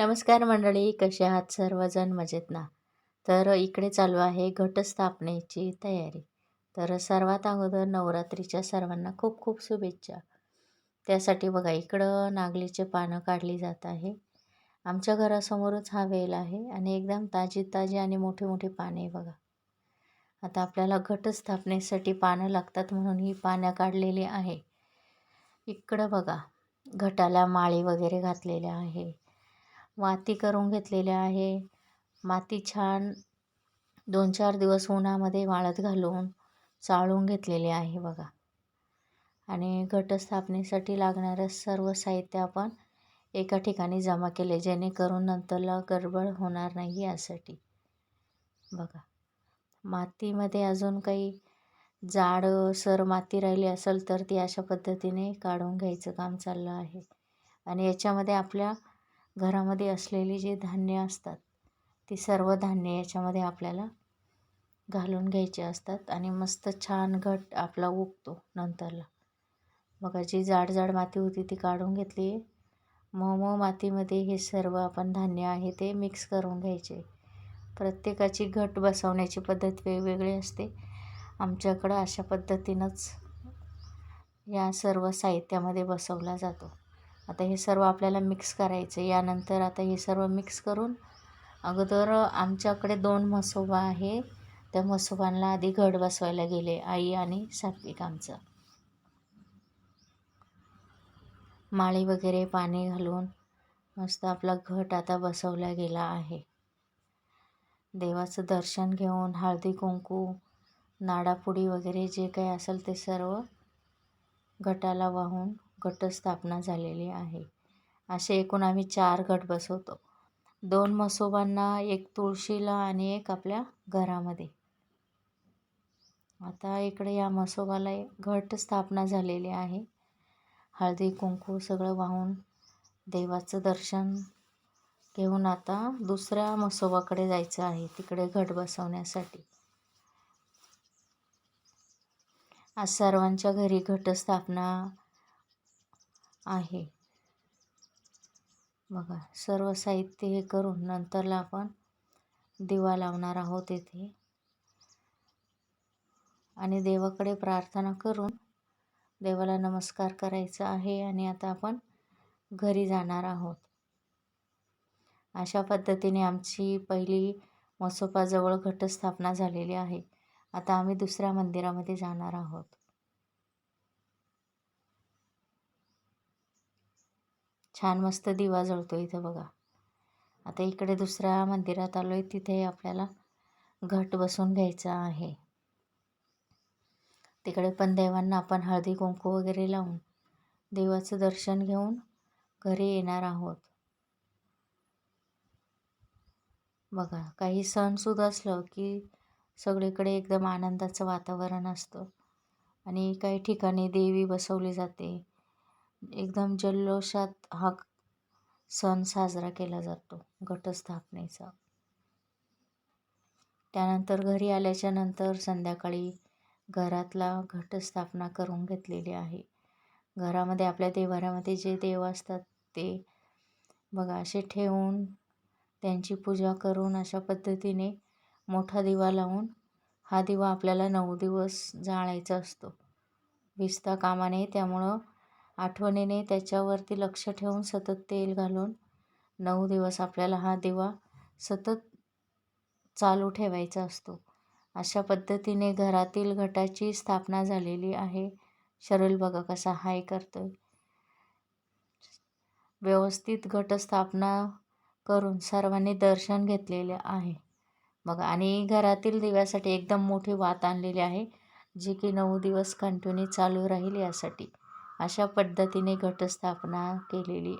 नमस्कार मंडळी कसे आहात सर्वजण? मजेत ना तर इकडे चालू आहे घटस्थापनेची तयारी. तर सर्वात अगोदर नवरात्रीच्या सर्वांना खूप खूप शुभेच्छा. त्यासाठी बघा इकडं नागलीचे पानं काढली जात आहे. आमच्या घरासमोरच हा वेल आहे आणि एकदम ताजी ताजी आणि मोठे मोठे पाने बघा. आता आपल्याला घटस्थापनेसाठी पानं लागतात म्हणून ही पानं काढलेली आहे. इकडं बघा घटाला माळी वगैरे घातलेल्या आहे. माती करून घेतलेली आहे. माती छान दोन चार दिवस उन्हामध्ये वाळत घालून चाळून घेतलेली आहे बघा. आणि घटस्थापनेसाठी लागणारं सर्व साहित्य आपण एका ठिकाणी जमा केले जेणेकरून नंतरला गडबड होणार नाही यासाठी. बघा. मातीमध्ये अजून काही जाड सर माती राहिली असेल तर ती अशा पद्धतीने काढून घ्यायचं काम चाललं आहे. आणि याच्यामध्ये आपल्या घरामध्ये असलेली जी धान्य असतात ती सर्व धान्य याच्यामध्ये आपल्याला घालून घ्यायचे असतात आणि मस्त छान घट आपला उगतो नंतरला. बघा जी जाड जाड माती होती ती काढून घेतली. मऊ मऊ मातीमध्ये हे सर्व आपण धान्य आहे ते मिक्स करून घ्यायचे. प्रत्येकाची घट बसवण्याची पद्धत वेगवेगळी असते. आमच्याकडं अशा पद्धतीनंच या सर्व साहित्यामध्ये बसवला जातो. आता हे सर्व आपल्याला मिक्स करायचं यानंतर आता हे सर्व मिक्स करून अगोदर आमच्याकडे दोन म्हसोबा आहे. त्या म्हसोबांना आधी घड बसवायला गेले आई आणि सात्विक आमचं. माळी वगैरे पाणी घालून मस्त आपला घट आता बसवला गेला आहे. देवाचं दर्शन घेऊन हळदी कुंकू नाडापुडी वगैरे जे काही असेल ते सर्व घटाला वाहून घटस्थापना झालेली आहे. असे एकूण आम्ही चार गट बसवतो. दोन म्हसोबांना एक तुळशीला आणि एक आपल्या घरामध्ये. आता इकडे या म्हसोबाला घट स्थापना झालेली आहे. हळदी कुंकू सगळं वाहून देवाचं दर्शन घेऊन आता दुसऱ्या म्हसोबाकडे जायचं आहे तिकडे घट बसवण्यासाठी. आज सर्वांच्या घरी घटस्थापना आहे. बघा सर्व साहित्य हे करून नंतरला आपण दिवा लावणार आहोत येथे. आणि देवाकडे प्रार्थना करून देवाला नमस्कार करायचा आहे आणि आता आपण घरी जाणार आहोत. अशा पद्धतीने आमची पहिली मसोपाजवळ घटस्थापना झालेली आहे. आता आम्ही दुसऱ्या मंदिरामध्ये जाणार आहोत. छान मस्त दिवा जळतो इथं बघा. आता इकडे दुसऱ्या मंदिरात आलो आहे तिथे आपल्याला घट बसून घ्यायचा आहे. तिकडे पण देवांना आपण हळदी कुंकू वगैरे लावून देवाचं दर्शन घेऊन घरी येणार आहोत. बघा काही सणसुद्धा असलं की सगळीकडे एकदम आनंदाचं वातावरण असतं आणि काही ठिकाणी देवी बसवली जाते. एकदम जल्लोषात हा सण साजरा केला जातो घटस्थापनेचा. त्यानंतर घरी आल्याच्यानंतर संध्याकाळी घरातला घटस्थापना करून घेतलेली आहे. घरामध्ये आपल्या देवाऱ्यामध्ये जे देव असतात ते बघा असे ठेवून त्यांची पूजा करून अशा पद्धतीने मोठा दिवा लावून हा दिवा आपल्याला नऊ दिवस जाळायचा असतो. विसता कामा नये त्यामुळं आठवणीने त्याच्यावरती लक्ष ठेवून सतत तेल घालून नऊ दिवस आपल्याला हा दिवा सतत चालू ठेवायचा असतो. अशा पद्धतीने घरातील घटाची स्थापना झालेली आहे. शरल बघा कसा हाय करतोय. व्यवस्थित घटस्थापना करून सर्वांनी दर्शन घेतलेले आहे. बघा आणि घरातील दिव्यासाठी एकदम मोठी वात आणलेली आहे जी की नऊ दिवस कंटिन्यू चालू राहील यासाठी. अशा पद्धतीने घटस्थापना केलेली